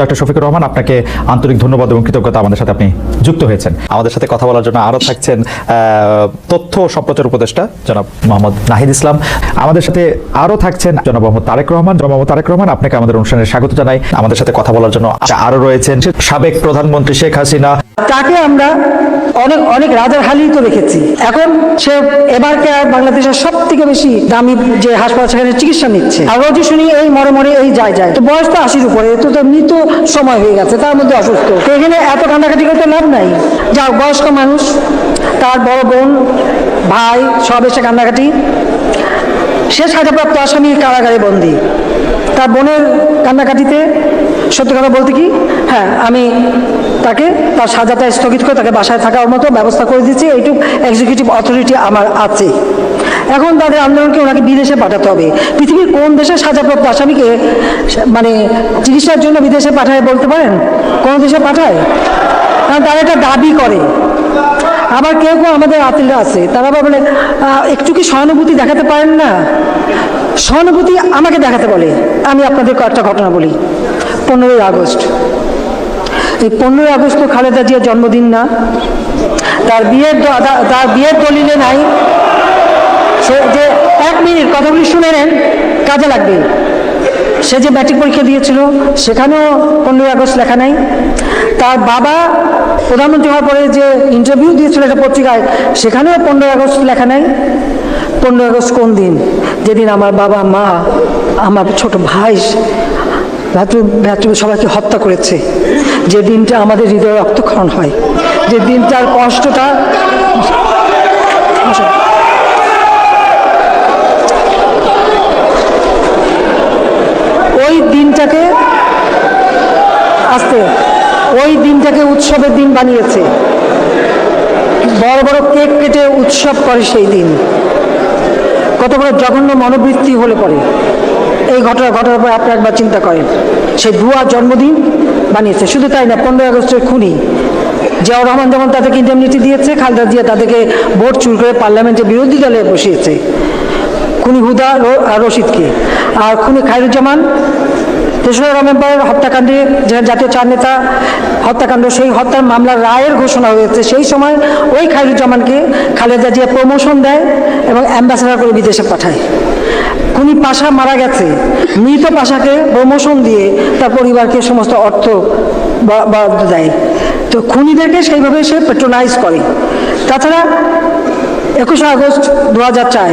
Doctor Shafiqur Rahman, আপনাকে আন্তরিক ধন্যবাদ এবং কৃতজ্ঞতা আমাদের সাথে আপনি যুক্ত হয়েছেন। আমাদের সাথে কথা বলার জন্য আরও থাকছেন তথ্য সম্প্রচার উপদেষ্টা জনাব মোহাম্মদ নাহিদ ইসলাম। আমাদের সাথে আরও থাকছেন জনাব মোহাম্মদ তারেক রহমান। জনাব মোহাম্মদ তারেক রহমান, আপনাকে আমাদের অনুষ্ঠানে স্বাগত জানাই। আমাদের সাথে কথা বলার জন্য আরও রয়েছেন সাবেক প্রধানমন্ত্রী শেখ হাসিনা তাকে আমরা অনেক অনেক রাজার হালিই তো রেখেছি এখন সে এবার বাংলাদেশের সব থেকে বেশি দামি যে হাসপাতাল সেখানে চিকিৎসা নিচ্ছে। আর রোজই শুনি এই মরে মরে এই যায় যায়। তো বয়স তো আশির উপরে, তো তো মৃত সময় হয়ে গেছে, তার মধ্যে অসুস্থ। তো এখানে এত কান্নাকাটি করতে লাভ নাই। যা বয়স্ক মানুষ, তার বড় বোন, ভাই, সব এসে কান্নাকাটি। সে সাজাপ্রাপ্ত আসামি কারাগারে বন্দী। তার বোনের কান্নাকাটিতে সত্যি কথা বলতে কি? হ্যাঁ আমি তাকে তার সাজাটা স্থগিত করে তাকে বাসায় থাকার মতো ব্যবস্থা করে দিচ্ছি। এইটুকু এক্সিকিউটিভ অথরিটি আমার আছে। এখন তাদের আন্দোলনকে ওনাকে বিদেশে পাঠাতে হবে। পৃথিবীর কোন দেশে সাজাপ্রাপ্ত আসামিকে মানে চিকিৎসার জন্য বিদেশে পাঠায় বলতে পারেন? কোন দেশে পাঠায়? কারণ তারা এটা দাবি করে। আবার কেউ কেউ আমাদের আতিলরা আছে। তারা আবার বলে একটু কি সহানুভূতি দেখাতে পারেন না? সহানুভূতি আমাকে দেখাতে বলে। আমি আপনাদের কয়েকটা ঘটনা বলি। পনেরোই আগস্ট। এই পনেরোই আগস্ট তো খালেদা জিয়ার জন্মদিন না। তার বিয়ের তার বিয়ের দলিলে নাই। সে যে এক মিনিট, কথাগুলি শুনে নেন, কাজে লাগবে। সে যে ম্যাট্রিক পরীক্ষা দিয়েছিল, সেখানেও পনেরোই আগস্ট লেখা নাই। তার বাবা প্রধানমন্ত্রী হওয়ার পরে যে ইন্টারভিউ দিয়েছিল একটা পত্রিকায়, সেখানেও পনেরোই আগস্ট লেখা নাই। পনেরোই আগস্ট কোন দিন? যেদিন আমার বাবা, মা, আমার ছোট ভাই সবাইকে হত্যা করেছে। যে দিনটা আমাদের হৃদয়ে রক্তক্ষরণ হয়। যে দিনটার কষ্টটা ওই দিনটাকে আসতে, ওই দিনটাকে উৎসবের দিন বানিয়েছে। বড় বড় কেক কেটে উৎসব করে সেই দিন। কত বড় জঘন্য মনোবৃত্তি হলে পরে। এই ঘটনা ঘটনার পরে আপনি একবার চিন্তা করেন সেই ভুয়া জন্মদিন বানিয়েছে। শুধু তাই না, পনেরোই আগস্টের খুনি, জিয়াউর রহমান যেমন তাদেরকে ইন্ডেমনিটি দিয়েছে, খালেদা জিয়া তাদেরকে ভোট চুর করে পার্লামেন্টে বিরোধী দলে বসিয়েছে। খুনি হুদা রশিদকে। আর খুনি খায়রুজ্জামান, তেসরা নভেম্বর হত্যাকাণ্ডে যে জাতীয় চার নেতা হত্যাকাণ্ড, সেই হত্যার মামলার রায়ের ঘোষণা হয়েছে। সেই সময় ওই খায়রুজ্জামানকে খালেদা জিয়া প্রমোশন দেয় এবং অ্যাম্বাসেডার করে বিদেশে পাঠায়। খুনি পাশা মারা গেছে। মৃত পাশাকে প্রমোশন দিয়ে তার পরিবারকে সমস্ত অর্থ বরাদ্দ দেয়। তো খুনিদেরকে সেইভাবে সে পেট্রোনাইজ করে। তাছাড়া একুশে আগস্ট দু হাজার চার,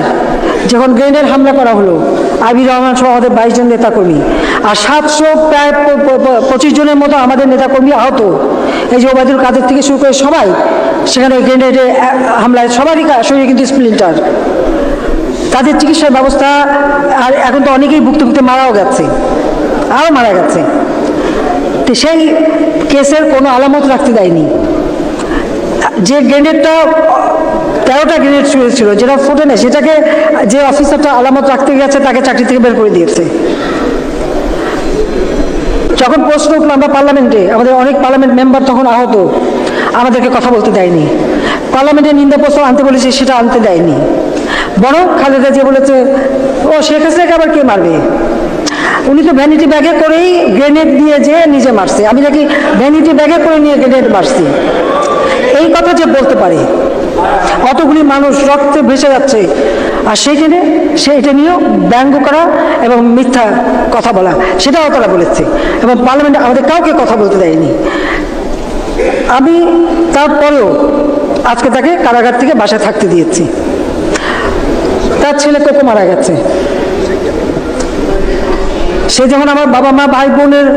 যখন গ্রেনেড হামলা করা হলো, আবির রহমান সহ আমাদের বাইশ জন নেতাকর্মী আর সাতশো প্রায় পঁচিশ জনের মতো আমাদের নেতাকর্মী আহত। এই যে ওবায়দুল কাদের থেকে শুরু করে সবাই, সেখানে গ্রেনেডে হামলায় সবারই শরীরে কিন্তু স্প্লিন্টার তাদের চিকিৎসার ব্যবস্থা, আর এখন তো অনেকেই ভুক্তভুক্তি মারাও গেছে, আরও মারা গেছে। তো সেই কেসের কোনো আলামত রাখতে দেয়নি। যে গ্রেনেডটা, তেরোটা গ্রেনেড ছিল, যেটা ফুটে নেই, সেটাকে যে অফিসারটা আলামত রাখতে গেছে, তাকে চাকরি থেকে বের করে দিয়েছে। যখন প্রশ্ন উঠল, আমরা পার্লামেন্টে, আমাদের অনেক পার্লামেন্ট মেম্বার তখন আহত, আমাদেরকে কথা বলতে দেয়নি। পার্লামেন্টে নিন্দা প্রস্তাব আনতে বলেছে, সেটা আনতে দেয়নি। বরং খালেদা যে বলেছে, ও শেখ হাসিনাকে আবার কে মারবে? উনি তো ভ্যানিটি ব্যাগে করেই গ্রেনেড দিয়ে যে নিজে মারছে। আমি নাকি ভ্যানিটি ব্যাগে করে নিয়ে গ্রেনেড মারছি। এই কথা যে বলতে পারে অতগুলি মানুষ রক্তে ভেসে যাচ্ছে, আর সেইখানে সে এটা নিয়েও ব্যঙ্গ করা এবং মিথ্যা কথা বলা, সেটাও তারা বলেছে। এবং পার্লামেন্টে আমাদের কাউকে কথা বলতে দেয়নি। আমি তারপরেও আজকে তাকে কারাগার থেকে বাসায় থাকতে দিয়েছি। তার ছেলে কোকো মারা গেছে। সে যেমন আমার বাবা মা, ভাই বোনের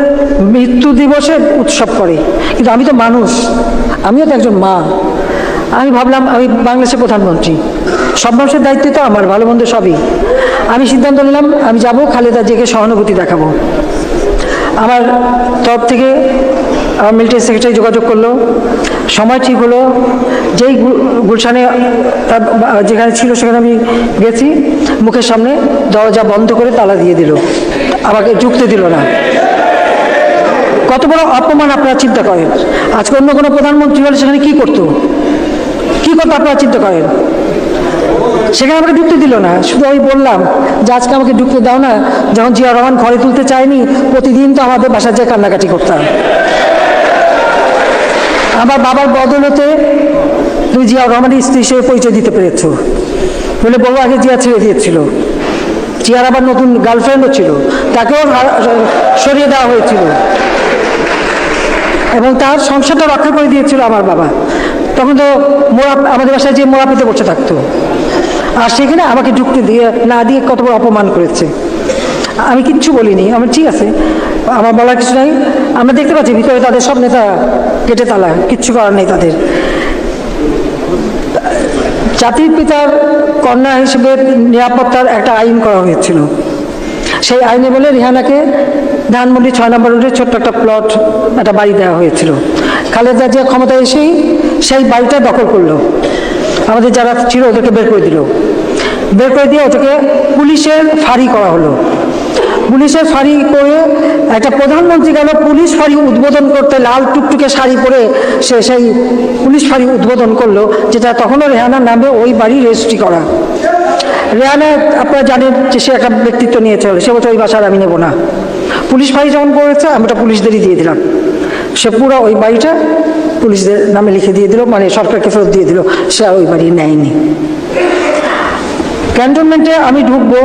মৃত্যু দিবসে উৎসব করে, কিন্তু আমি তো মানুষ, আমিও তো একজন মা। আমি ভাবলাম, আমি বাংলাদেশের প্রধানমন্ত্রী। সব মানুষের দায়িত্ব তো আমার, ভালো মন্দ সবই। আমি সিদ্ধান্ত নিলাম, আমি যাব খালেদা জেকে সহানুভূতি দেখাবো। আমার তরফ থেকে মিলিটারি সেক্রেটারি যোগাযোগ করল। সময় ঠিক হলো। যেই গুলশানে যেখানে ছিল সেখানে আমি গেছি। মুখের সামনে দরজা বন্ধ করে তালা দিয়ে দিল। আমাকে যুক্তি দিল না। কত বড় অপমান আপনারা চিন্তা করেন। আজকে অন্য কোনো প্রধানমন্ত্রী হলে সেখানে কি করতো? কি করতো আপনারা চিন্তা করেন? সেখানে আমাকে ঢুকতে দিল না। শুধু আমি বললাম যে আজকে আমাকে ঢুকতে দাও না। যখন জিয়া রহমান ঘরে তুলতে চায়নি, প্রতিদিন তো আমাদের বাসার যে কান্নাকাটি করতাম। আমার বাবার বদলতে তুমি জিয়া রহমানের স্ত্রী হিসেবে পরিচয় দিতে পেরেছ। বলে বড় আগে জিয়া ছেড়ে দিয়েছিল। জিয়ার আবার নতুন গার্লফ্রেন্ডও ছিল। তাকেও সরিয়ে দেওয়া হয়েছিল। এবং তার সংসারটা রক্ষা করে দিয়েছিল আমার বাবা। তখন তো মোড়া আমাদের বাসায় যে মোড়া পেতে বসে থাকতো। আর সেখানে আমাকে ঢুকতে দিয়ে, না দিয়ে কত বড় অপমান করেছে। আমি কিচ্ছু বলিনি। আমার ঠিক আছে, আমার বলার কিছু নাই। আমরা দেখতে পাচ্ছি ভিতরে তাদের সব নেতা কেটে তালা কিচ্ছু করার নেই তাদের। জাতির পিতার কন্যা হিসেবে নিরাপত্তার একটা আইন করা হয়েছিল। সেই আইনে বলে রিহানাকে ধানমন্ডি ছয় নম্বর রোডে ছোট্ট একটা প্লট, একটা বাড়ি দেওয়া হয়েছিল। খালেদা জিয়া ক্ষমতা এসেই সেই বাড়িটা দখল করল। আমাদের যারা ছিল ওদেরকে বের করে দিল। বের করে দিয়ে ওটাকে পুলিশের ফাঁড়ি করা হলো। পুলিশের ফাঁড়ি করে একটা প্রধানমন্ত্রী গেল, পুলিশ ফাঁড়ি উদ্বোধন করতে, লাল টুকটুকে শাড়ি পরে সে সেই পুলিশ ফাঁড়ি উদ্বোধন করল, যেটা তখনও রেহানার নামে ওই বাড়ি রেজিস্ট্রি করা। রেহানা, আপনারা জানেন যে সে একটা ব্যক্তিত্ব নিয়ে চলে, সে বলছে, ওই বাসার আমি নেব না। পুলিশ ফাঁড়ি যখন করেছে আমি ওটা পুলিশদেরই দিয়ে দিলাম। সে পুরো ওই বাড়িটা পুলিশদের নামে লিখে দিয়ে দিল মানে সরকারকে ফেরত দিয়ে দিল, সে ওই বাড়ি নেয়নি। ক্যান্টনমেন্টে আমি ঢুকবো,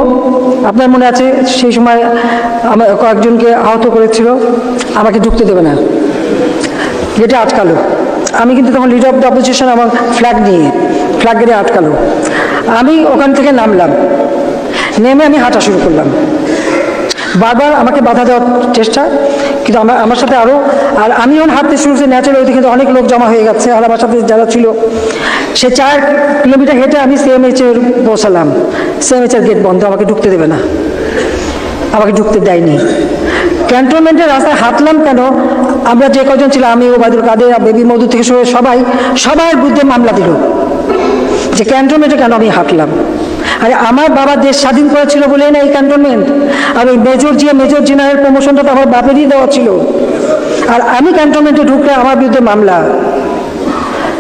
আপনার মনে আছে, সেই সময় আমার কয়েকজনকে আহত করেছিল, আমাকে ঢুকতে দেবে না। গেটে আটকালো। আমি কিন্তু তখন লিডার অফ দ্য অপোজিশন আমার ফ্ল্যাগ নিয়ে ফ্ল্যাগ গেটে আটকালো। আমি ওখান থেকে নামলাম। নেমে আমি হাঁটা শুরু করলাম। বারবার আমাকে বাধা দেওয়ার চেষ্টা, কিন্তু আমার আমার সাথে আরও আর আমি যখন হাঁটতে শুরু করছি ন্যাচারাল ওইদিকে কিন্তু অনেক লোক জমা হয়ে গেছে, আর আমার সাথে যারা ছিল সে চার কিলোমিটার হেঁটে আমি সিএমএইচের পৌঁছালাম সিএমএইচের গেট বন্ধ, আমাকে ঢুকতে দেবে না। আমাকে ঢুকতে দেয়নি। ক্যান্টনমেন্টের রাস্তায় হাঁটলাম কেন? আমরা যে কজন ছিলাম, আমি, ওবায়দুল কাদের বেবি মধু থেকে শুরু সবাই, সবার বিরুদ্ধে মামলা দিল। যে ক্যান্টনমেন্টে কেন আমি হাঁটলাম? আরে আমার বাবা দেশ স্বাধীন করেছিল বলে না এই ক্যান্টনমেন্ট আর ওই মেজর জিয়া, মেজর জেনারেল প্রমোশনটা তো আমার বাপেরই দেওয়া ছিল। আর আমি ক্যান্টনমেন্টে ঢুকলে আমার বিরুদ্ধে মামলা।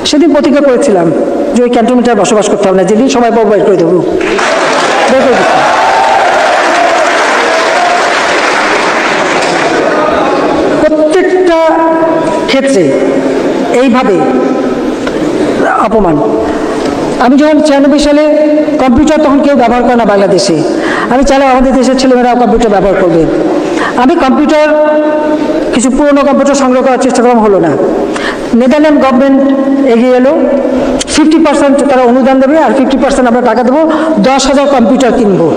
সেদিন প্রতিজ্ঞা করেছিলাম যে ওই ক্যান্টনমেন্টে বসবাস করতে হবে না, যেদিন সময় পাবো বের করে দেবো। প্রত্যেকটা ক্ষেত্রে এইভাবে অপমান। আমি যখন ছিয়ানব্বই সালে কম্পিউটার তখন কেউ ব্যবহার করে না বাংলাদেশে। আমি চাইলে আমাদের দেশের ছেলেমেয়েরাও কম্পিউটার ব্যবহার করবে। আমি কম্পিউটার, কিছু পুরনো কম্পিউটার সংগ্রহ করার চেষ্টা করলাম, হলো না। নেদারল্যান্ড গভর্নমেন্ট এগিয়ে এলো। ফিফটি পার্সেন্ট তারা অনুদান দেবে আর ফিফটি পার্সেন্ট আমরা টাকা দেবো। দশ হাজার কম্পিউটার কিনবো।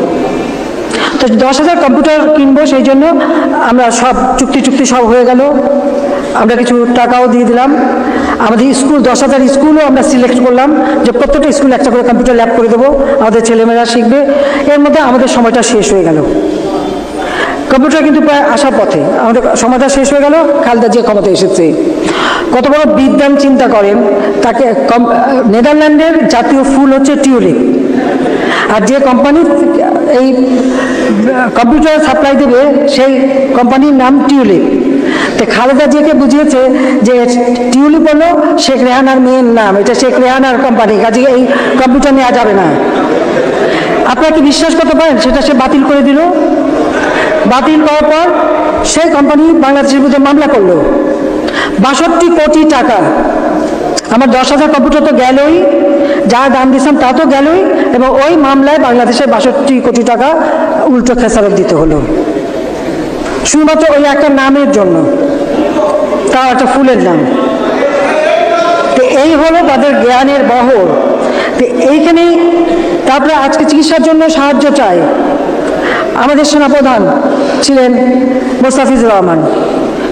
তো দশ হাজার কম্পিউটার কিনবো সেই জন্য আমরা সব চুক্তি চুক্তি সব হয়ে গেল। আমরা কিছু টাকাও দিয়ে দিলাম। আমাদের স্কুল, দশ হাজার স্কুলও আমরা সিলেক্ট করলাম যে প্রত্যেকটা স্কুল একটা করে কম্পিউটার ল্যাব করে দেবো। আমাদের ছেলেমেয়েরা শিখবে। এর মধ্যে আমাদের সময়টা শেষ হয়ে গেল। কম্পিউটার কিন্তু প্রায় আসার পথে। আমাদের সময়টা শেষ হয়ে গেল। খালদা যে ক্ষমতা এসেছে। কত বড় বিদ্যান চিন্তা করেন, তাকে নেদারল্যান্ডের জাতীয় ফুল হচ্ছে টিউলিপ। আর যে কোম্পানি এই কম্পিউটার সাপ্লাই দেবে, সেই কোম্পানির নাম টিউলিপ। তো খালেদা জিয়াকে বুঝিয়েছে যে টিউলিপ হলো শেখ রেহানার মেয়ের নাম। এটা শেখ রেহানার কোম্পানি কাজে এই কম্পিউটার নেওয়া যাবে না। আপনারা কি বিশ্বাস করতে পারেন, সেটা সে বাতিল করে দিল? বাতিল করার পর সেই কোম্পানি বাংলাদেশের বিরুদ্ধে মামলা করল। বাষট্টি কোটি টাকা। আমার দশ হাজার কম্পিউটার তো গেলই, যা দাম দিয়েছিলাম তা তো গেলই, এবং ওই মামলায় বাংলাদেশের বাষট্টি কোটি টাকা উল্টো খেসারত দিতে হলো। শুধুমাত্র ওই একটা নামের জন্য তাও একটা ফুলের নাম। তো এই হলো তাদের জ্ঞানের বহর। তো এইখানেই তারপরে আজকে চিকিৎসার জন্য সাহায্য চায় আমাদের সেনাপ্রধান ছিলেন মোস্তাফিজুর রহমান।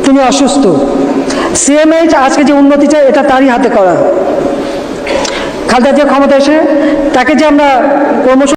তিনি অসুস্থ। সিএমএইচ আজকে যে উন্নতি চায়, এটা তারই হাতে করা। খালেদা জিয়া ক্ষমতা এসে তাকে যে আমরা প্রমোশন